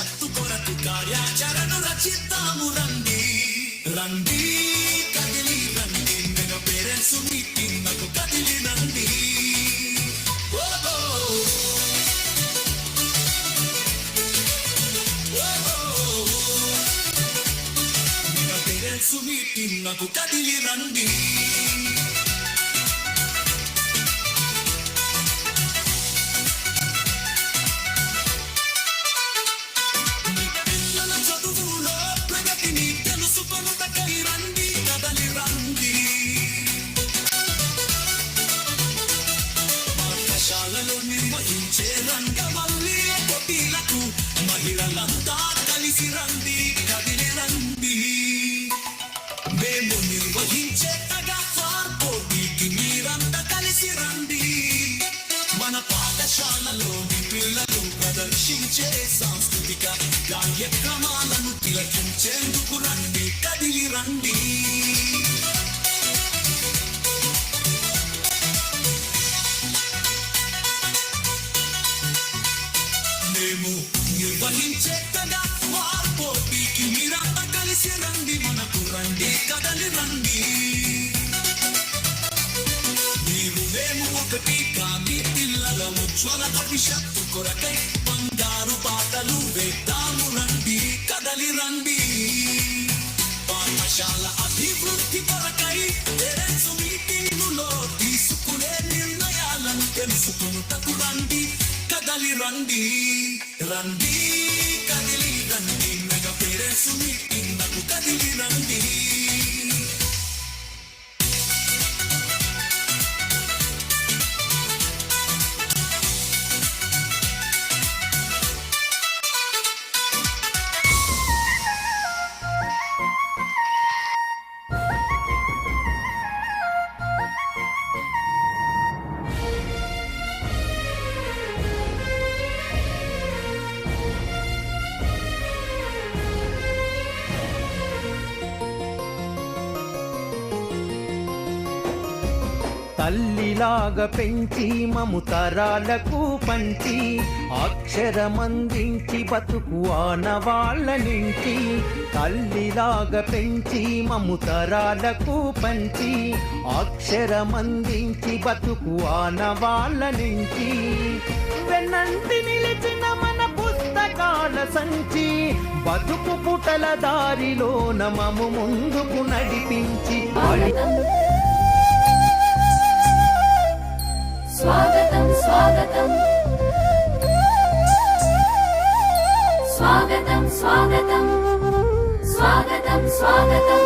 భవిష్యత్తు కొరకు కార్యాచరణ రచిద్దాము రండి రండి కదిలి రండి మెగ పేరెంట్స్ మీటింగ్ నాకు కదిలి రండి మెగ పేరెంట్స్ మీటింగ్ నాకు కదిలి రండి. ప్రదర్శించే సాంస్కృతిక కార్యక్రమాలను తిలకించేందుకు రండి కదిలి రండి మేము నిర్వహించే కదా పోటీకి మీరంతా కలిసి రండి మనకు రండి కదలి రండి మీరు మేము ఒకటి కాని పిల్లల ఉజ్వల భవిష్యత్తు కొరకై బంగారు పాటలు వేద్దాము రండి కదలి రండి. పాఠశాల అభివృద్ధి కొరకై పేరెంట్స్ మీటింగులో తీసుకునే నిర్ణయాలను తెలుసుకుంటకు రండి కదలి రండి. రండి కదిలి రండి మెగ పేరెంట్స్ మీటింగ్ తల్లిలాగా పెంచి మము తరాలకు పంచి అక్షరమందించి బతుకు ఆనవాళ్ళ నుంచి. తల్లిలాగా పెంచి మము తరాలకు పంచి అక్షరమందించి బతుకు ఆనవాళ్ళ నుంచి. వెన్నంటి నిలిచిన మన పుస్తకాల సంచి బతుకు పుటల దారిలో నమము ముందుకు నడిపించి. స్వాగతం స్వాగతం స్వాగతం స్వాగతం స్వాగతం స్వాగతం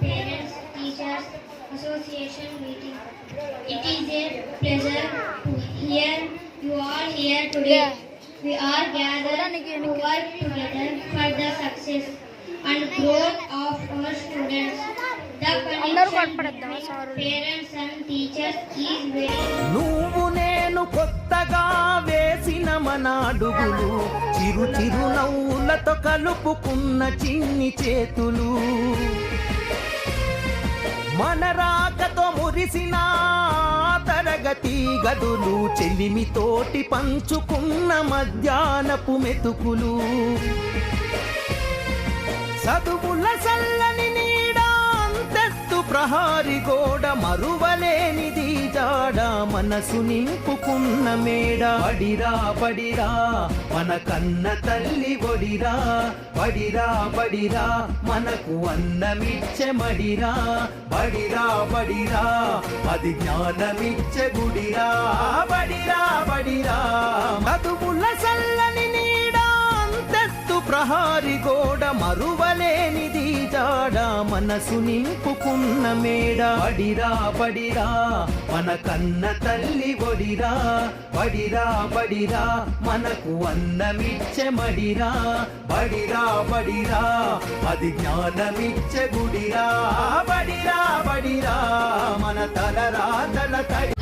Parents Teachers Association meeting. It is a pleasure to hear you all here today. We are gathered to work together for the success and growth of our students. The connection between parents and teachers is very నువ్వు నేను కొత్తగా వేసిన మన అడుగులు చిరు చిరు నవ్వులతో కలుపుకున్న చిన్ని చేతులు మన రాకతో మురిసిన తరగతి గదులు చెలిమితోటి పంచుకున్న మధ్యాహ్నపు మెతుకులు. చదువుల సల్లని ప్రహారి గోడ మరువలేనిది జాడ. మనసు నింపుకున్న మేడ. పడిరా పడిరా మన కన్న తల్లి ఒడిరా. పడిరా పడిరా మనకు అన్నమిచ్చే మడిరా. పడిరా పడిరా అది జ్ఞానమిచ్చే గుడిరా. పడిరా పడిరా మధుపుల సల్ల ప్రహారి గోడ మరువలేనిది జాడ మనసు నింపుకున్న మేడ. పడిరా పడిరా మన కన్న తల్లి ఒడిరా. పడిరా పడిరా మనకు అన్నమిచ్చే మడిరా. బడిరా బడిరా అది జ్ఞానమిచ్చే గుడిరా. బడిరా బడిరా మన తల రాతల తడి.